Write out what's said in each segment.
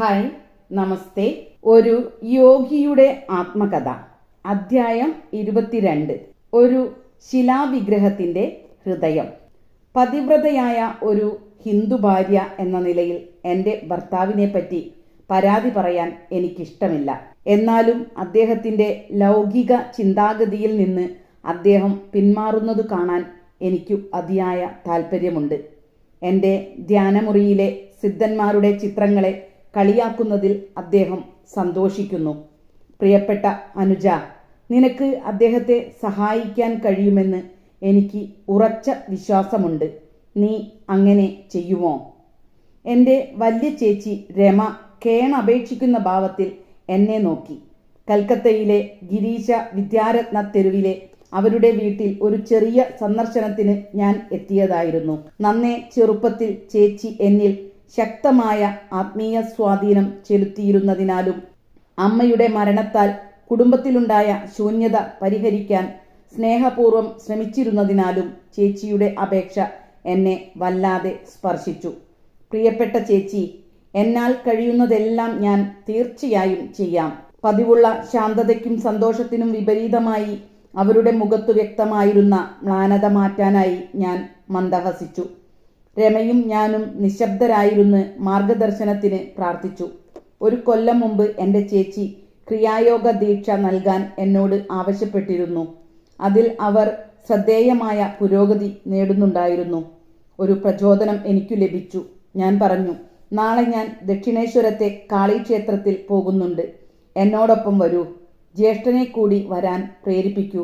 Hi നമസ്തേ. ഒരു യോഗിയുടെ ആത്മകഥ അധ്യായം ഇരുപത്തിരണ്ട്. ഒരു ശിലാവിഗ്രഹത്തിന്റെ ഹൃദയം. പതിവ്രതയായ ഒരു ഹിന്ദു ഭാര്യ എന്ന നിലയിൽ എന്റെ ഭർത്താവിനെ പറ്റി പരാതി പറയാൻ എനിക്കിഷ്ടമില്ല. എന്നാലും അദ്ദേഹത്തിന്റെ ലൗകിക ചിന്താഗതിയിൽ നിന്ന് അദ്ദേഹം പിന്മാറുന്നത് കാണാൻ എനിക്കു അതിയായ താല്പര്യമുണ്ട് എന്റെ ധ്യാനമുറിയിലെ സിദ്ധന്മാരുടെ ചിത്രങ്ങളെ കളിയാക്കുന്നതിൽ അദ്ദേഹം സന്തോഷിക്കുന്നു. പ്രിയപ്പെട്ട അനുജ നിനക്ക് അദ്ദേഹത്തെ സഹായിക്കാൻ കഴിയുമെന്ന് എനിക്ക് ഉറച്ച വിശ്വാസമുണ്ട്. നീ അങ്ങനെ ചെയ്യുമോ? എന്റെ വലിയ ചേച്ചി രമ കേണപേക്ഷിക്കുന്ന ഭാവത്തിൽ എന്നെ നോക്കി. കൽക്കത്തയിലെ ഗിരീശ വിദ്യാരത്ന തെരുവിലെ അവരുടെ വീട്ടിൽ ഒരു ചെറിയ സന്ദർശനത്തിന് ഞാൻ എത്തിയതായിരുന്നു. നന്നേ ചെറുപ്പത്തിൽ ചേച്ചി എന്നിൽ ശക്തമായ ആത്മീയ സ്വാധീനം ചെലുത്തിയിരുന്നതിനാലും അമ്മയുടെ മരണത്താൽ കുടുംബത്തിലുണ്ടായ ശൂന്യത പരിഹരിക്കാൻ സ്നേഹപൂർവം ശ്രമിച്ചിരുന്നതിനാലും ചേച്ചിയുടെ അപേക്ഷ എന്നെ വല്ലാതെ സ്പർശിച്ചു. പ്രിയപ്പെട്ട ചേച്ചി എന്നാൽ കഴിയുന്നതെല്ലാം ഞാൻ തീർച്ചയായും ചെയ്യാം. പതിവുള്ള ശാന്തതയ്ക്കും സന്തോഷത്തിനും വിപരീതമായി അവരുടെ മുഖത്തു വ്യക്തമായിരുന്ന മ്ലാനത മാറ്റാനായി ഞാൻ മന്ദഹസിച്ചു. രമയും ഞാനും നിശബ്ദരായിരുന്ന് മാർഗദർശനത്തിന് പ്രാർത്ഥിച്ചു. ഒരു കൊല്ലം മുമ്പ് എന്റെ ചേച്ചി ക്രിയായോഗ ദീക്ഷ നൽകാൻ എന്നോട് ആവശ്യപ്പെട്ടിരുന്നു. അതിൽ അവർ ശ്രദ്ധേയമായ പുരോഗതി നേടുന്നുണ്ടായിരുന്നു. ഒരു പ്രചോദനം എനിക്കു ലഭിച്ചു. ഞാൻ പറഞ്ഞു നാളെ ഞാൻ ദക്ഷിണേശ്വരത്തെ കാളീക്ഷേത്രത്തിൽ പോകുന്നുണ്ട്. എന്നോടൊപ്പം വരൂ. ജ്യേഷ്ഠനെ കൂടി വരാൻ പ്രേരിപ്പിക്കൂ.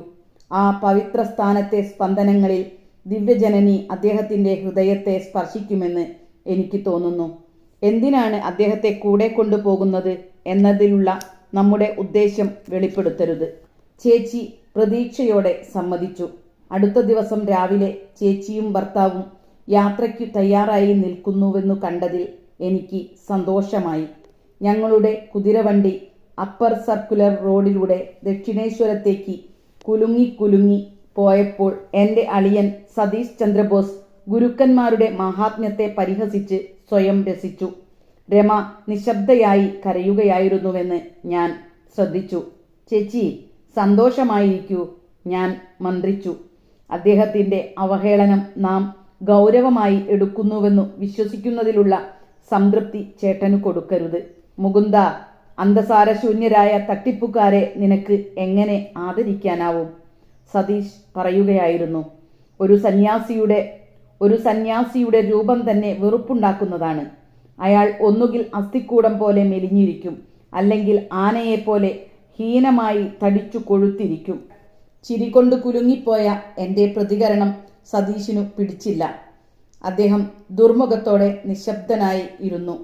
ആ പവിത്ര സ്ഥാനത്തെ സ്പന്ദനങ്ങളിൽ ദിവ്യജനനി അദ്ദേഹത്തിന്റെ ഹൃദയത്തെ സ്പർശിക്കുമെന്ന് എനിക്ക് തോന്നുന്നു. എന്തിനാണ് അദ്ദേഹത്തെ കൂടെ കൊണ്ടുപോകുന്നത് എന്നതിലുള്ള നമ്മുടെ ഉദ്ദേശ്യം വെളിപ്പെടുത്തരുത്. ചേച്ചി പ്രതീക്ഷയോടെ സമ്മതിച്ചു. അടുത്ത ദിവസം രാവിലെ ചേച്ചിയും ഭർത്താവും യാത്രയ്ക്ക് തയ്യാറായി നിൽക്കുന്നുവെന്നു കണ്ടതിൽ എനിക്ക് സന്തോഷമായി. ഞങ്ങളുടെ കുതിരവണ്ടി അപ്പർ സർക്കുലർ റോഡിലൂടെ ദക്ഷിണേശ്വരത്തേക്ക് കുലുങ്ങി കുലുങ്ങി പോയപ്പോൾ എന്റെ അളിയൻ സതീഷ് ചന്ദ്രബോസ് ഗുരുക്കന്മാരുടെ മഹാത്മ്യത്തെ പരിഹസിച്ച് സ്വയം രസിച്ചു. രമ നിശബ്ദയായി കരയുകയായിരുന്നുവെന്ന് ഞാൻ ശ്രദ്ധിച്ചു. ചേച്ചി സന്തോഷമായിരിക്കൂ ഞാൻ മന്ത്രിച്ചു. അദ്ദേഹത്തിന്റെ അവഹേളനം നാം ഗൗരവമായി എടുക്കുന്നുവെന്നു വിശ്വസിക്കുന്നതിലുള്ള സംതൃപ്തി ചേട്ടനു കൊടുക്കരുത്. മുകുന്ദ അന്തസാരശൂന്യരായ തട്ടിപ്പുകാരെ നിനക്ക് എങ്ങനെ ആദരിക്കാനാവും? സതീഷ് പറയുകയായിരുന്നു. ഒരു സന്യാസിയുടെ ഒരു സന്യാസിയുടെ രൂപം തന്നെ വെറുപ്പുണ്ടാക്കുന്നതാണ്. അയാൾ ഒന്നുകിൽ അസ്ഥിക്കൂടം പോലെ മെലിഞ്ഞിരിക്കും അല്ലെങ്കിൽ ആനയെപ്പോലെ ഹീനമായി തടിച്ചു കൊഴുത്തിരിക്കും. ചിരികൊണ്ട് കുലുങ്ങിപ്പോയ എന്റെ പ്രതികരണം സതീഷിനു പിടിച്ചില്ല. അദ്ദേഹം ദുർമുഖത്തോടെ നിശബ്ദനായി ഇരുന്നു.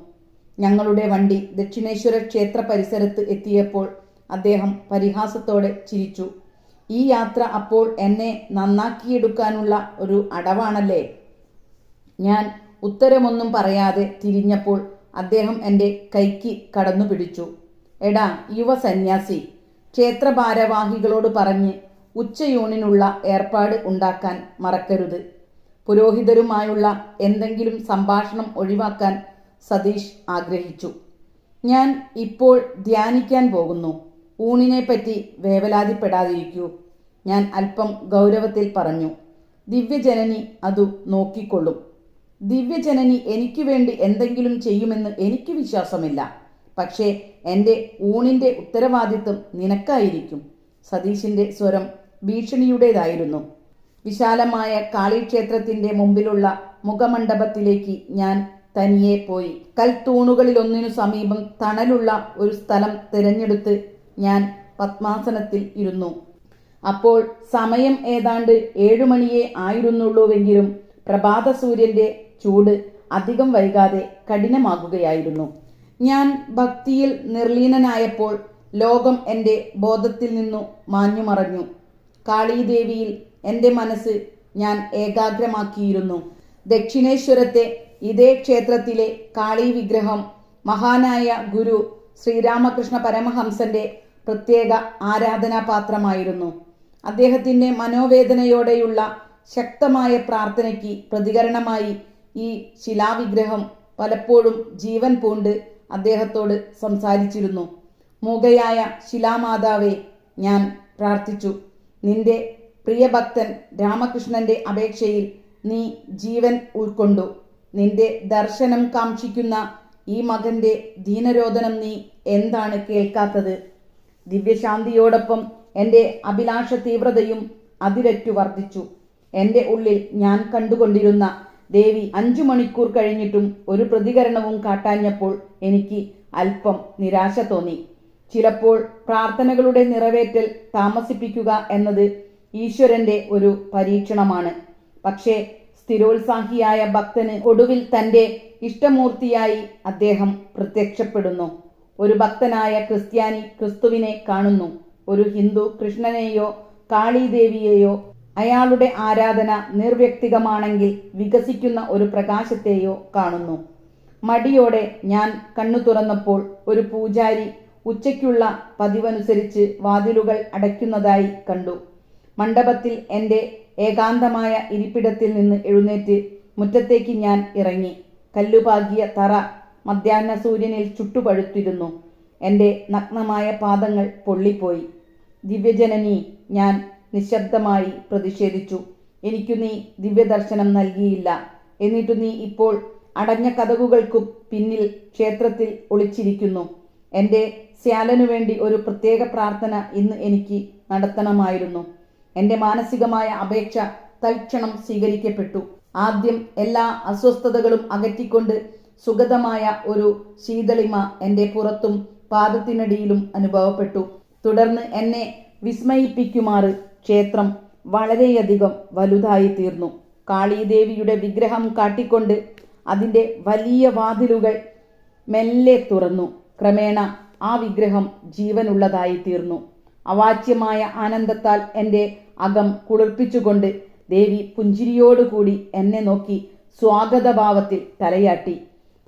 ഞങ്ങളുടെ വണ്ടി ദക്ഷിണേശ്വര ക്ഷേത്ര പരിസരത്ത് എത്തിയപ്പോൾ അദ്ദേഹം പരിഹാസത്തോടെ ചിരിച്ചു. ഈ യാത്ര അപ്പോൾ എന്നെ നന്നാക്കിയെടുക്കാനുള്ള ഒരു അടവാണല്ലേ? ഞാൻ ഉത്തരമൊന്നും പറയാതെ തിരിഞ്ഞപ്പോൾ അദ്ദേഹം എന്റെ കൈക്ക് കടന്നു പിടിച്ചു. എടാ യുവ സന്യാസി ക്ഷേത്ര ഭാരവാഹികളോട് പറഞ്ഞ് ഉച്ചയൂണിനുള്ള ഏർപ്പാട് ഉണ്ടാക്കാൻ മറക്കരുത്. പുരോഹിതരുമായുള്ള എന്തെങ്കിലും സംഭാഷണം ഒഴിവാക്കാൻ സതീഷ് ആഗ്രഹിച്ചു. ഞാൻ ഇപ്പോൾ ധ്യാനിക്കാൻ പോകുന്നു. ഊണിനെപ്പറ്റി വേവലാതിപ്പെടാതിരിക്കൂ. ഞാൻ അല്പം ഗൗരവത്തിൽ പറഞ്ഞു. ദിവ്യജനനി അതു നോക്കിക്കൊള്ളും. ദിവ്യജനനി എനിക്ക് വേണ്ടി എന്തെങ്കിലും ചെയ്യുമെന്ന് എനിക്ക് വിശ്വാസമില്ല. പക്ഷേ എന്റെ ഊണിന്റെ ഉത്തരവാദിത്വം നിനക്കായിരിക്കും. സതീശിന്റെ സ്വരം ഭീഷണിയുടേതായിരുന്നു. വിശാലമായ കാളിക്ഷേത്രത്തിന്റെ മുമ്പിലുള്ള മുഖമണ്ഡപത്തിലേക്ക് ഞാൻ തനിയെ പോയി. കൽത്തൂണുകളിലൊന്നിനു സമീപം തണലുള്ള ഒരു സ്ഥലം തിരഞ്ഞെടുത്ത് ഞാൻ പത്മാസനത്തിൽ ഇരുന്നു. അപ്പോൾ സമയം ഏതാണ്ട് ഏഴുമണിയേ ആയിരുന്നുള്ളൂവെങ്കിലും പ്രഭാത സൂര്യന്റെ ചൂട് അധികം വൈകാതെ കഠിനമാകുകയായിരുന്നു. ഞാൻ ഭക്തിയിൽ നിർലീനനായപ്പോൾ ലോകം എന്റെ ബോധത്തിൽ നിന്നു മാഞ്ഞുമറഞ്ഞു. കാളീദേവിയിൽ എന്റെ മനസ്സ് ഞാൻ ഏകാഗ്രമാക്കിയിരുന്നു. ദക്ഷിണേശ്വരത്തെ ഇതേ ക്ഷേത്രത്തിലെ കാളി വിഗ്രഹം മഹാനായ ഗുരു ശ്രീരാമകൃഷ്ണ പരമഹംസന്റെ പ്രത്യേക ആരാധനാപാത്രമായിരുന്നു. അദ്ദേഹത്തിന്റെ മനോവേദനയോടെയുള്ള ശക്തമായ പ്രാർത്ഥനയ്ക്ക് പ്രതികരണമായി ഈ ശിലാവിഗ്രഹം പലപ്പോഴും ജീവൻ പൂണ്ട് അദ്ദേഹത്തോട് സംസാരിച്ചിരുന്നു. മൂകയായ ശിലാമാതാവെ ഞാൻ പ്രാർത്ഥിച്ചു. നിന്റെ പ്രിയഭക്തൻ രാമകൃഷ്ണന്റെ അപേക്ഷയിൽ നീ ജീവൻ ഉൾക്കൊണ്ടു. നിന്റെ ദർശനം കാക്ഷിക്കുന്ന ഈ മകന്റെ ദീനരോധനം നീ എന്താണ് കേൾക്കാത്തത്? ദിവ്യശാന്തിയോടൊപ്പം എന്റെ അഭിലാഷ തീവ്രതയും അതിരറ്റു വർദ്ധിച്ചു. എന്റെ ഉള്ളിൽ ഞാൻ കണ്ടുകൊണ്ടിരുന്ന ദേവി അഞ്ചു മണിക്കൂർ കഴിഞ്ഞിട്ടും ഒരു പ്രതികരണവും കാട്ടാഞ്ഞപ്പോൾ എനിക്ക് അല്പം നിരാശ തോന്നി. ചിലപ്പോൾ പ്രാർത്ഥനകളുടെ നിറവേറ്റൽ താമസിപ്പിക്കുക എന്നത് ഈശ്വരന്റെ ഒരു പരീക്ഷണമാണ്. പക്ഷേ സ്ഥിരോത്സാഹിയായ ഭക്തന് ഒടുവിൽ തന്റെ ഇഷ്ടമൂർത്തിയായി അദ്ദേഹം പ്രത്യക്ഷപ്പെടുന്നു. ഒരു ഭക്തനായ ക്രിസ്ത്യാനി ക്രിസ്തുവിനെ കാണുന്നു. ഒരു ഹിന്ദു കൃഷ്ണനെയോ കാളീദേവിയെയോ അയാളുടെ ആരാധന നിർവ്യക്തികമാണെങ്കിൽ വികസിക്കുന്ന ഒരു പ്രകാശത്തെയോ കാണുന്നു. മടിയോടെ ഞാൻ കണ്ണു തുറന്നപ്പോൾ ഒരു പൂജാരി ഉച്ചയ്ക്കുള്ള പതിവനുസരിച്ച് വാതിലുകൾ അടയ്ക്കുന്നതായി കണ്ടു. മണ്ഡപത്തിൽ എന്റെ ഏകാന്തമായ ഇരിപ്പിടത്തിൽ നിന്ന് എഴുന്നേറ്റ് മുറ്റത്തേക്ക് ഞാൻ ഇറങ്ങി. കല്ലുപാകിയ തറ മധ്യാഹ്ന സൂര്യനിൽ ചുട്ടുപഴുത്തിരുന്നു. എന്റെ നഗ്നമായ പാദങ്ങൾ പൊള്ളിപ്പോയി. ദിവ്യജനനി ഞാൻ നിശബ്ദമായി പ്രതിഷേധിച്ചു. എനിക്കു നീ ദിവ്യദർശനം നൽകിയില്ല. എന്നിട്ടു നീ ഇപ്പോൾ അടഞ്ഞ കഥകുകൾക്കും പിന്നിൽ ക്ഷേത്രത്തിൽ ഒളിച്ചിരിക്കുന്നു. എന്റെ സ്യാലനു വേണ്ടി ഒരു പ്രത്യേക പ്രാർത്ഥന ഇന്ന് എനിക്ക് നടത്തണമായിരുന്നു. എന്റെ മാനസികമായ അപേക്ഷ തൽക്ഷണം സ്വീകരിക്കപ്പെട്ടു. ആദ്യം എല്ലാ അസ്വസ്ഥതകളും അകറ്റിക്കൊണ്ട് സുഗതമായ ഒരു ശീതളിമ എന്റെ പുറത്തും പാദത്തിനടിയിലും അനുഭവപ്പെട്ടു. തുടർന്ന് എന്നെ വിസ്മയിപ്പിക്കുമാറ് ക്ഷേത്രം വളരെയധികം വലുതായി തീർന്നു കാളീദേവിയുടെ വിഗ്രഹം കാട്ടിക്കൊണ്ട് അതിന്റെ വലിയ വാതിലുകൾ മെല്ലെ തുറന്നു. ക്രമേണ ആ വിഗ്രഹം ജീവനുള്ളതായി തീർന്നു അവാച്യമായ ആനന്ദത്താൽ എന്റെ അകം കുളിർപ്പിച്ചുകൊണ്ട് ദേവി പുഞ്ചിരിയോടുകൂടി എന്നെ നോക്കി സ്വാഗതഭാവത്തിൽ തലയാട്ടി.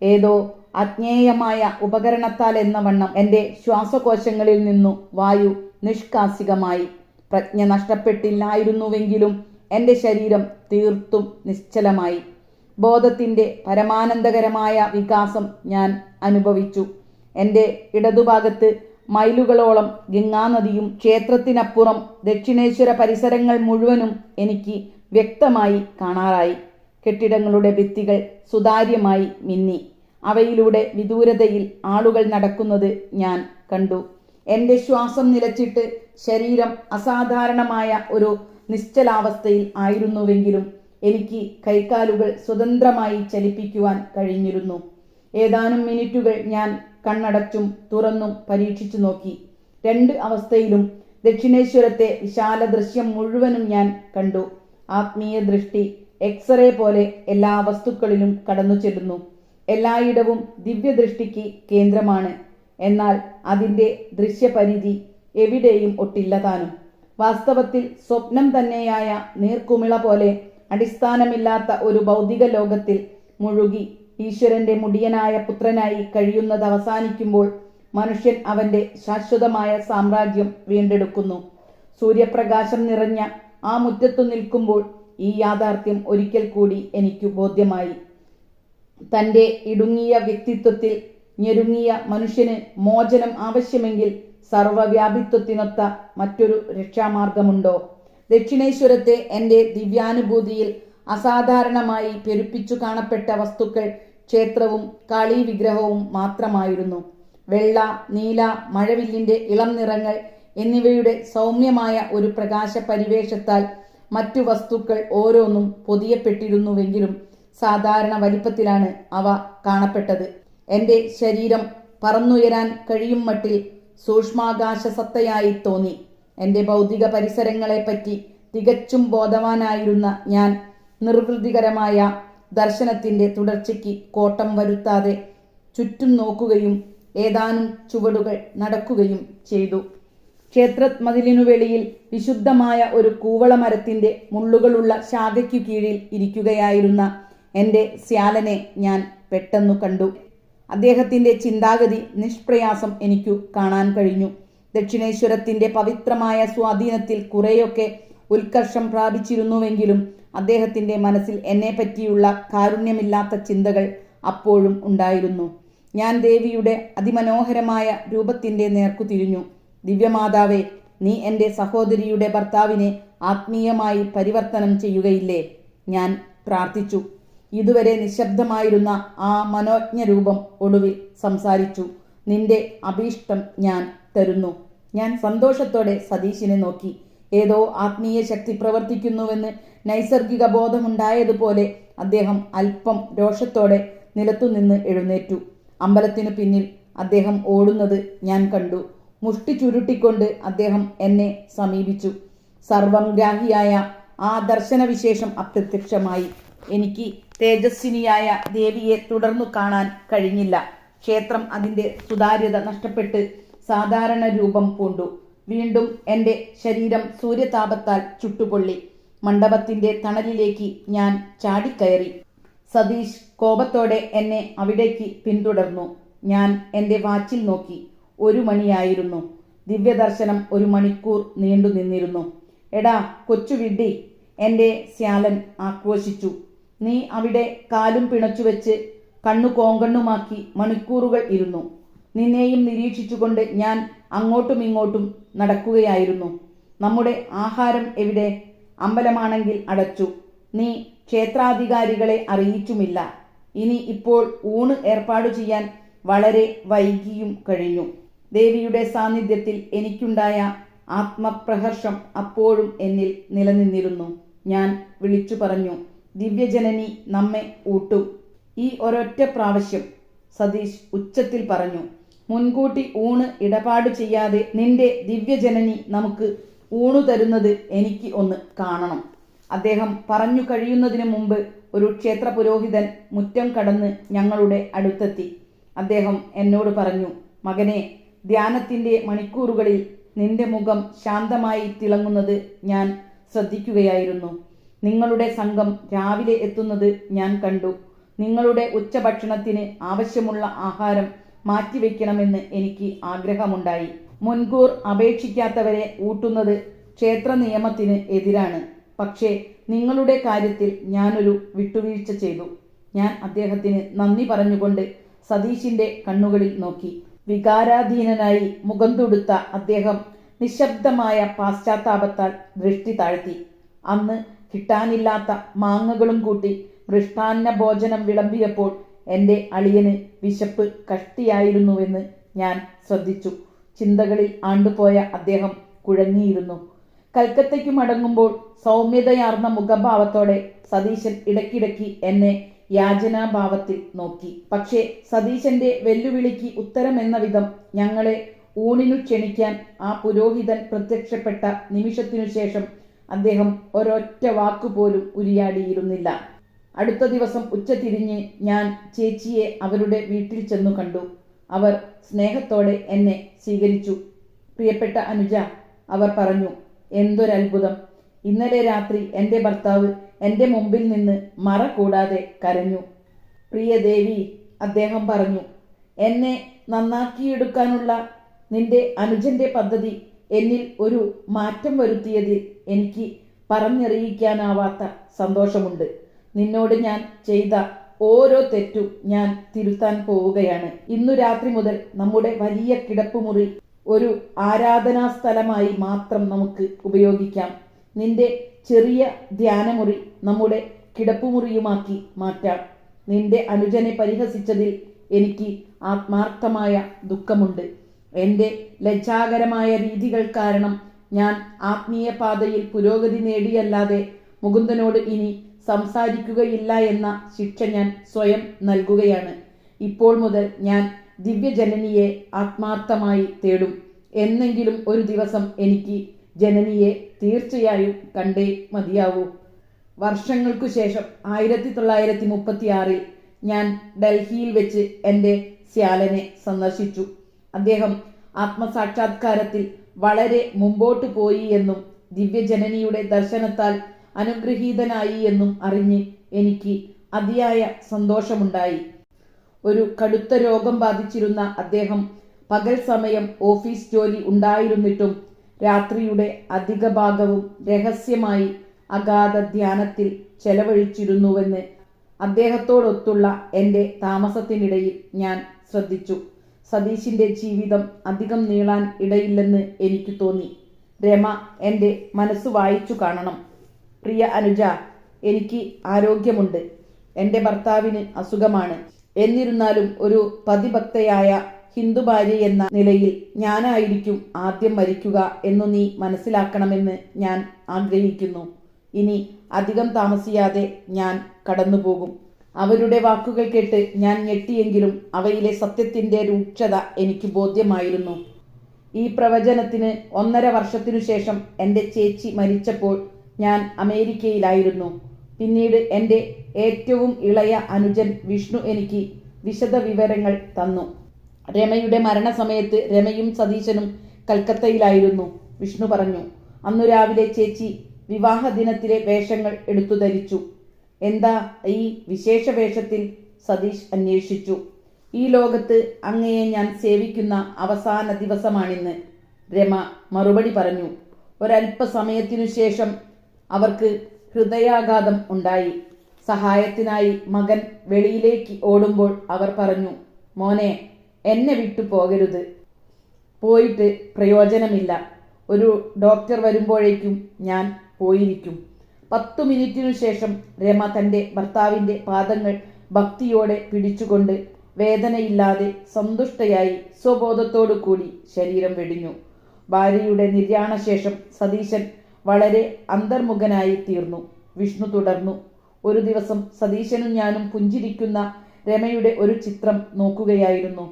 ഏതോ അജ്ഞേയമായ ഉപകരണത്താൽ എന്ന വണ്ണം എന്റെ ശ്വാസകോശങ്ങളിൽ നിന്നു വായു നിഷ്കാസികമായി. പ്രജ്ഞ നഷ്ടപ്പെട്ടില്ലായിരുന്നുവെങ്കിലും എന്റെ ശരീരം തീർത്തും നിശ്ചലമായി. ബോധത്തിന്റെ പരമാനന്ദകരമായ വികാസം ഞാൻ അനുഭവിച്ചു. എന്റെ ഇടതുഭാഗത്ത് മൈലുകളോളം ഗംഗാനദിയും ക്ഷേത്രത്തിനപ്പുറം ദക്ഷിണേശ്വര പരിസരങ്ങൾ മുഴുവനും എനിക്ക് വ്യക്തമായി കാണാറായി. കെട്ടിടങ്ങളുടെ ഭിത്തികൾ സുതാര്യമായി മിന്നി. അവയിലൂടെ വിദൂരതയിൽ ആളുകൾ നടക്കുന്നത് ഞാൻ കണ്ടു. എന്റെ ശ്വാസം നിലച്ചിട്ട് ശരീരം അസാധാരണമായ ഒരു നിശ്ചലാവസ്ഥയിൽ ആയിരുന്നുവെങ്കിലും എനിക്ക് കൈക്കാലുകൾ സ്വതന്ത്രമായി ചലിപ്പിക്കുവാൻ കഴിഞ്ഞിരുന്നു. ഏതാനും മിനിറ്റുകൾ ഞാൻ കണ്ണടച്ചും തുറന്നും പരീക്ഷിച്ചു നോക്കി. രണ്ട് അവസ്ഥയിലും ദക്ഷിണേശ്വരത്തെ വിശാല ദൃശ്യം മുഴുവനും ഞാൻ കണ്ടു. ആത്മീയ ദൃഷ്ടി എക്സ്റേ പോലെ എല്ലാ വസ്തുക്കളിലും കടന്നു ചെല്ലുന്നു എല്ലായിടവും ദിവ്യദൃഷ്ടിക്ക് കേന്ദ്രമാണ്. എന്നാൽ അതിന്റെ ദൃശ്യപരിധി എവിടെയും ഒട്ടില്ല താനും. വാസ്തവത്തിൽ സ്വപ്നം തന്നെയായ നീർക്കുമിള പോലെ അടിസ്ഥാനമില്ലാത്ത ഒരു ഭൗതിക ലോകത്തിൽ മുഴുകി ഈശ്വരന്റെ മുടിയനായ പുത്രനായി കഴിയുന്നത് അവസാനിക്കുമ്പോൾ മനുഷ്യൻ അവന്റെ ശാശ്വതമായ സാമ്രാജ്യം വീണ്ടെടുക്കുന്നു. സൂര്യപ്രകാശം നിറഞ്ഞ ആ മുറ്റത്തു നിൽക്കുമ്പോൾ ഈ യാഥാർത്ഥ്യം ഒരിക്കൽ കൂടി എനിക്ക് ബോധ്യമായി. തന്റെ ഇടുങ്ങിയ വ്യക്തിത്വത്തിൽ ഞെരുങ്ങിയ മനുഷ്യന് മോചനം ആവശ്യമെങ്കിൽ സർവവ്യാപിത്വത്തിനൊത്ത മറ്റൊരു രക്ഷാമാർഗമുണ്ടോ? ദക്ഷിണേശ്വരത്തെ എന്റെ ദിവ്യാനുഭൂതിയിൽ അസാധാരണമായി പെരുപ്പിച്ചു കാണപ്പെട്ട വസ്തുക്കൾ ക്ഷേത്രവും കാളീ വിഗ്രഹവും മാത്രമായിരുന്നു. വെള്ള നീല മഴവില്ലിന്റെ ഇളം നിറങ്ങൾ എന്നിവയുടെ സൗമ്യമായ ഒരു പ്രകാശ പരിവേഷത്താൽ മറ്റു വസ്തുക്കൾ ഓരോന്നും പൊതിയപ്പെട്ടിരുന്നുവെങ്കിലും സാധാരണ വലിപ്പത്തിലാണ് അവ കാണപ്പെട്ടത്. എന്റെ ശരീരം പറന്നുയരാൻ കഴിയും മട്ടിൽ സൂക്ഷ്മാകാശ സത്തയായി തോന്നി. എന്റെ ഭൗതിക പരിസരങ്ങളെപ്പറ്റി തികച്ചും ബോധവാനായിരുന്ന ഞാൻ നിർവൃതികരമായ ദർശനത്തിന്റെ തുടർച്ചയ്ക്ക് കോട്ടം വരുത്താതെ ചുറ്റും നോക്കുകയും ഏതാനും ചുവടുകൾ നടക്കുകയും ചെയ്തു. ക്ഷേത്രമതിലിനു വെളിയിൽ വിശുദ്ധമായ ഒരു കൂവളമരത്തിന്റെ മുള്ളുകളുള്ള ശാഖയ്ക്കു കീഴിൽ ഇരിക്കുകയായിരുന്ന എന്റെ സ്യാലനെ ഞാൻ പെട്ടെന്നു കണ്ടു. അദ്ദേഹത്തിന്റെ ചിന്താഗതി നിഷ്പ്രയാസം എനിക്കു കാണാൻ കഴിഞ്ഞു. ദക്ഷിണേശ്വരത്തിന്റെ പവിത്രമായ സ്വാധീനത്തിൽ കുറേയൊക്കെ ഉത്കർഷം പ്രാപിച്ചിരുന്നുവെങ്കിലും അദ്ദേഹത്തിന്റെ മനസ്സിൽ എന്നെ പറ്റിയുള്ള കാരുണ്യമില്ലാത്ത ചിന്തകൾ അപ്പോഴും ഉണ്ടായിരുന്നു. ഞാൻ ദേവിയുടെ അതിമനോഹരമായ രൂപത്തിന്റെ നേർക്കു തിരിഞ്ഞു. ദിവ്യമാതാവേ നീ എന്റെ സഹോദരിയുടെ ഭർത്താവിനെ ആത്മീയമായി പരിവർത്തനം ചെയ്യുകയില്ലേ? ഞാൻ പ്രാർത്ഥിച്ചു. ഇതുവരെ നിശബ്ദമായിരുന്ന ആ മനോജ്ഞ രൂപം ഒടുവിൽ സംസാരിച്ചു. നിന്റെ അഭീഷ്ടം ഞാൻ തരുന്നു. ഞാൻ സന്തോഷത്തോടെ സതീശിനെ നോക്കി. ഏതോ ആത്മീയ ശക്തി പ്രവർത്തിക്കുന്നുവെന്ന് നൈസർഗിക ബോധമുണ്ടായതുപോലെ അദ്ദേഹം അല്പം രോഷത്തോടെ നിലത്തുനിന്ന് എഴുന്നേറ്റു. അമ്പലത്തിനു പിന്നിൽ അദ്ദേഹം ഓടുന്നത് ഞാൻ കണ്ടു. മുഷ്ടി ചുരുട്ടിക്കൊണ്ട് അദ്ദേഹം എന്നെ സമീപിച്ചു. സർവം ഗ്രാഹിയായ ആ ദർശനവിശേഷം അപ്രത്യക്ഷമായി. എനിക്ക് തേജസ്വിനിയായ ദേവിയെ തുടർന്നു കാണാൻ കഴിഞ്ഞില്ല. ക്ഷേത്രം അതിന്റെ സുതാര്യത നഷ്ടപ്പെട്ട് സാധാരണ രൂപം പൂണ്ടു. വീണ്ടും എന്റെ ശരീരം സൂര്യതാപത്താൽ ചുട്ടുപൊള്ളി. മണ്ഡപത്തിന്റെ തണലിലേക്ക് ഞാൻ ചാടിക്കയറി. സതീഷ് കോപത്തോടെ എന്നെ അവിടേക്ക് പിന്തുടർന്നു. ഞാൻ എന്റെ വാച്ചിൽ നോക്കി. ഒരു മണിയായിരുന്നു. ദിവ്യദർശനം ഒരു മണിക്കൂർ നീണ്ടു നിന്നിരുന്നു എടാ കൊച്ചു വിഡ്ഢി എന്റെ ശ്യാലൻ ആക്രോശിച്ചു നീ അവിടെ കാലും പിണച്ചുവെച്ച് കണ്ണു കോങ്കണ്ണുമാക്കി മണിക്കൂറുകൾ ഇരുന്നു. നിന്നെയും നിരീക്ഷിച്ചുകൊണ്ട് ഞാൻ അങ്ങോട്ടും ഇങ്ങോട്ടും നടക്കുകയായിരുന്നു. നമ്മുടെ ആഹാരം എവിടെ? അമ്പലമാണെങ്കിൽ അടച്ചു. നീ ക്ഷേത്രാധികാരികളെ അറിയിച്ചുമില്ല. ഇനി ഇപ്പോൾ ഊണ് ഏർപ്പാടു ചെയ്യാൻ വളരെ വൈകിയും കഴിഞ്ഞു. ദേവിയുടെ സാന്നിധ്യത്തിൽ എനിക്കുണ്ടായ ആത്മപ്രഹർഷം അപ്പോഴും എന്നിൽ നിലനിന്നിരുന്നു. ഞാൻ വിളിച്ചു പറഞ്ഞു ദിവ്യജനനി നമ്മെ ഊട്ടും. ഈ ഒരൊറ്റ പ്രാവശ്യം സതീഷ് ഉച്ചത്തിൽ പറഞ്ഞു മുൻകൂട്ടി ഊണ് ഇടപാട് ചെയ്യാതെ നിന്റെ ദിവ്യജനനി നമുക്ക് ഊണു തരുന്നത് എനിക്ക് ഒന്ന് കാണണം. അദ്ദേഹം പറഞ്ഞു കഴിയുന്നതിന് മുമ്പ് ഒരു ക്ഷേത്ര പുരോഹിതൻ മുറ്റം കടന്ന് ഞങ്ങളുടെ അടുത്തെത്തി. അദ്ദേഹം എന്നോട് പറഞ്ഞു മകനെ ധ്യാനത്തിന്റെ മണിക്കൂറുകളിൽ നിന്റെ മുഖം ശാന്തമായി തിളങ്ങുന്നത് ഞാൻ ശ്രദ്ധിക്കുകയായിരുന്നു. നിങ്ങളുടെ സംഘം രാവിലെ എത്തുന്നത് ഞാൻ കണ്ടു. നിങ്ങളുടെ ഉച്ചഭക്ഷണത്തിന് ആവശ്യമുള്ള ആഹാരം മാറ്റിവെക്കണമെന്ന് എനിക്ക് ആഗ്രഹമുണ്ടായി. മുൻകൂർ അപേക്ഷിക്കാത്തവരെ ഊട്ടുന്നത് ക്ഷേത്ര നിയമത്തിന് എതിരാണ്. പക്ഷേ നിങ്ങളുടെ കാര്യത്തിൽ ഞാനൊരു വിട്ടുവീഴ്ച ചെയ്തു. ഞാൻ അദ്ദേഹത്തിന് നന്ദി പറഞ്ഞുകൊണ്ട് സതീഷിന്റെ കണ്ണുകളിൽ നോക്കി. വികാരാധീനനായി മുഖം തൊടുത്ത അദ്ദേഹം നിശബ്ദമായ പാശ്ചാത്താപത്താൽ ദൃഷ്ടി താഴ്ത്തി. അന്ന് കിട്ടാനില്ലാത്ത മാങ്ങകളും കൂട്ടി മൃഷ്ടാന്ന ഭോജനം വിളമ്പിയപ്പോൾ എന്റെ അളിയന് വിശപ്പ് കഷ്ടിയായിരുന്നുവെന്ന് ഞാൻ ശ്രദ്ധിച്ചു. ചിന്തകളിൽ ആണ്ടുപോയ അദ്ദേഹം കുഴങ്ങിയിരുന്നു. കൽക്കത്തയ്ക്ക് മടങ്ങുമ്പോൾ സൗമ്യതയാർന്ന മുഖഭാവത്തോടെ സതീശൻ ഇടയ്ക്കിടയ്ക്ക് എന്നെ യാചനാഭാവത്തിൽ നോക്കി. പക്ഷേ സതീശന്റെ വെല്ലുവിളിക്ക് ഉത്തരമെന്ന വിധം ഞങ്ങളെ ഊണിനു ക്ഷണിക്കാൻ ആ പുരോഹിതൻ പ്രത്യക്ഷപ്പെട്ട നിമിഷത്തിനു ശേഷം അദ്ദേഹം ഒരൊറ്റ വാക്കുപോലും ഉരിയാടിയിരുന്നില്ല. അടുത്ത ദിവസം ഉച്ചതിരിഞ്ഞ് ഞാൻ ചേച്ചിയെ അവരുടെ വീട്ടിൽ ചെന്നു കണ്ടു. അവർ സ്നേഹത്തോടെ എന്നെ സ്വീകരിച്ചു. പ്രിയപ്പെട്ട അനുജ അവർ പറഞ്ഞു എന്തൊരത്ഭുതം. ഇന്നലെ രാത്രി എന്റെ ഭർത്താവ് എന്റെ മുമ്പിൽ നിന്ന് മറ കൂടാതെ കരഞ്ഞു. പ്രിയ ദേവി അദ്ദേഹം പറഞ്ഞു എന്നെ നന്നാക്കിയെടുക്കാനുള്ള നിന്റെ അനുജന്റെ പദ്ധതി എന്നിൽ ഒരു മാറ്റം വരുത്തിയതിൽ എനിക്ക് പറഞ്ഞറിയിക്കാനാവാത്ത സന്തോഷമുണ്ട്. നിന്നോട് ഞാൻ ചെയ്ത ഓരോ തെറ്റും ഞാൻ തിരുത്താൻ പോവുകയാണ്. ഇന്നു രാത്രി മുതൽ നമ്മുടെ വലിയ കിടപ്പുമുറി ഒരു ആരാധനാ സ്ഥലമായി മാത്രം നമുക്ക് ഉപയോഗിക്കാം. നിന്റെ ചെറിയ ധ്യാനമുറി നമ്മുടെ കിടപ്പുമുറിയുമാക്കി മാറ്റാം. നിന്റെ അനുജനെ പരിഹസിച്ചതിൽ എനിക്ക് ആത്മാർത്ഥമായ ദുഃഖമുണ്ട്. എന്റെ ലജ്ജാകരമായ രീതികൾ കാരണം ഞാൻ ആത്മീയ പാതയിൽ പുരോഗതി നേടിയല്ലാതെ മുകുന്ദനോട് ഇനി സംസാരിക്കുകയില്ല എന്ന ശിക്ഷ ഞാൻ സ്വയം നൽകുകയാണ്. ഇപ്പോൾ മുതൽ ഞാൻ ദിവ്യജനനിയെ ആത്മാർത്ഥമായി തേടും. എന്നെങ്കിലും ഒരു ദിവസം എനിക്ക് ജനനിയെ തീർച്ചയായും കണ്ടേ മതിയാവൂ. വർഷങ്ങൾക്കു ശേഷം ആയിരത്തി തൊള്ളായിരത്തി മുപ്പത്തി ആറിൽ ഞാൻ ഡൽഹിയിൽ വെച്ച് എന്റെ സ്യാലനെ സന്ദർശിച്ചു. അദ്ദേഹം ആത്മസാക്ഷാത്കാരത്തിൽ വളരെ മുമ്പോട്ട് പോയി എന്നും ദിവ്യജനനിയുടെ ദർശനത്താൽ അനുഗ്രഹീതനായി എന്നും അറിഞ്ഞ് എനിക്ക് അതിയായ സന്തോഷമുണ്ടായി. ഒരു കടുത്ത രോഗം ബാധിച്ചിരുന്ന അദ്ദേഹം പകൽ സമയം ഓഫീസ് ജോലി ഉണ്ടായിരുന്നിട്ടും രാത്രിയുടെ അധിക ഭാഗവും രഹസ്യമായി അഗാധ ധ്യാനത്തിൽ ചെലവഴിച്ചിരുന്നുവെന്ന് അദ്ദേഹത്തോടൊത്തുള്ള എന്റെ താമസത്തിനിടയിൽ ഞാൻ ശ്രദ്ധിച്ചു. സതീശിന്റെ ജീവിതം അധികം നീളാൻ ഇടയില്ലെന്ന് എനിക്ക് തോന്നി. രമ എന്റെ മനസ്സ് വായിച്ചു കാണണം. പ്രിയ അനുജ എനിക്ക് ആരോഗ്യമുണ്ട്. എന്റെ ഭർത്താവിന് അസുഖമാണ്. എന്നിരുന്നാലും ഒരു പതിഭക്തയായ ഹിന്ദു ഭാര്യ എന്ന നിലയിൽ ഞാനായിരിക്കും ആദ്യം മരിക്കുക എന്നു നീ മനസ്സിലാക്കണമെന്ന് ഞാൻ ആഗ്രഹിക്കുന്നു. ഇനി അധികം താമസിയാതെ ഞാൻ കടന്നുപോകും. അവരുടെ വാക്കുകൾ കേട്ട് ഞാൻ ഞെട്ടിയെങ്കിലും അവയിലെ സത്യത്തിന്റെ രൂക്ഷത എനിക്ക് ബോധ്യമായിരുന്നു. ഈ പ്രവചനത്തിന് ഒന്നര വർഷത്തിനു ശേഷം എന്റെ ചേച്ചി മരിച്ചപ്പോൾ ഞാൻ അമേരിക്കയിലായിരുന്നു. പിന്നീട് എന്റെ ഏറ്റവും ഇളയ അനുജൻ വിഷ്ണു എനിക്ക് വിശദ വിവരങ്ങൾ തന്നു. രമയുടെ മരണസമയത്ത് രമയും സതീശനും കൽക്കത്തയിലായിരുന്നു വിഷ്ണു പറഞ്ഞു. അന്നു രാവിലെ ചേച്ചി വിവാഹ ദിനത്തിലെ വേഷങ്ങൾ എടുത്തു ധരിച്ചു. എന്താ ഈ വിശേഷ വേഷത്തിൽ സതീഷ് അന്വേഷിച്ചു. ഈ ലോകത്ത് അങ്ങയെ ഞാൻ സേവിക്കുന്ന അവസാന ദിവസമാണിന്ന് രമ മറുപടി പറഞ്ഞു. ഒരല്പസമയത്തിനു ശേഷം അവർക്ക് ഹൃദയാഘാതം ഉണ്ടായി. സഹായത്തിനായി മകൻ വെളിയിലേക്ക് ഓടുമ്പോൾ അവർ പറഞ്ഞു മോനെ എന്നെ വിട്ടു പോകരുത്. പോയിട്ട് പ്രയോജനമില്ല. ഒരു ഡോക്ടർ വരുമ്പോഴേക്കും ഞാൻ പോയിരിക്കും. പത്തു മിനിറ്റിനു ശേഷം രമ തന്റെ ഭർത്താവിന്റെ പാദങ്ങൾ ഭക്തിയോടെ പിടിച്ചുകൊണ്ട് വേദനയില്ലാതെ സന്തുഷ്ടയായി സ്വബോധത്തോടു കൂടി ശരീരം വെടിഞ്ഞു. ഭാര്യയുടെ നിര്യാണശേഷം സതീശൻ വളരെ അന്തർമുഖനായി തീർന്നു. വിഷ്ണു തുടർന്നു. ഒരു ദിവസം സതീശനും ഞാനും പുഞ്ചിരിക്കുന്ന രമയുടെ ഒരു ചിത്രം നോക്കുകയായിരുന്നു.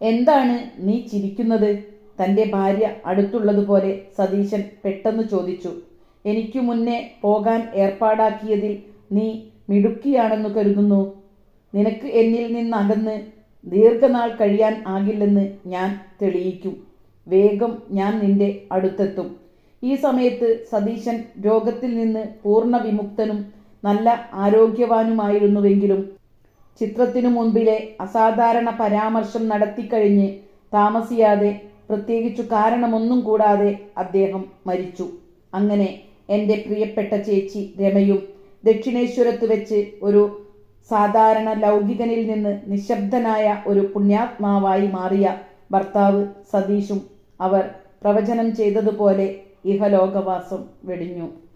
എന്താണ് നീ ചിരിക്കുന്നത്? തന്റെ ഭാര്യ അടുത്തുള്ളതുപോലെ സതീശൻ പെട്ടെന്ന് ചോദിച്ചു. എനിക്കു മുന്നേ പോകാൻ ഏർപ്പാടാക്കിയതിൽ നീ മിടുക്കിയാണെന്ന് കരുതുന്നു. നിനക്ക് എന്നിൽ നിന്നകന്ന് ദീർഘനാൾ കഴിയാൻ ആകില്ലെന്ന് ഞാൻ തെളിയിക്കും. വേഗം ഞാൻ നിന്റെ അടുത്തെത്തും. ഈ സമയത്ത് സതീശൻ രോഗത്തിൽ നിന്ന് പൂർണ വിമുക്തനും നല്ല ആരോഗ്യവാനുമായിരുന്നുവെങ്കിലും ചിത്രത്തിനു മുൻപിലെ അസാധാരണ പരാമർശം നടത്തിക്കഴിഞ്ഞ് താമസിയാതെ പ്രത്യേകിച്ചു കാരണമൊന്നും കൂടാതെ അദ്ദേഹം മരിച്ചു. അങ്ങനെ എന്റെ പ്രിയപ്പെട്ട ചേച്ചി രമയും ദക്ഷിണേശ്വരത്ത് വെച്ച് ഒരു സാധാരണ ലൗകികനിൽ നിന്ന് നിശബ്ദനായ ഒരു പുണ്യാത്മാവായി മാറിയ ഭർത്താവ് സതീഷും അവർ പ്രവചനം ചെയ്തതുപോലെ ഇഹലോകവാസം വെടിഞ്ഞു.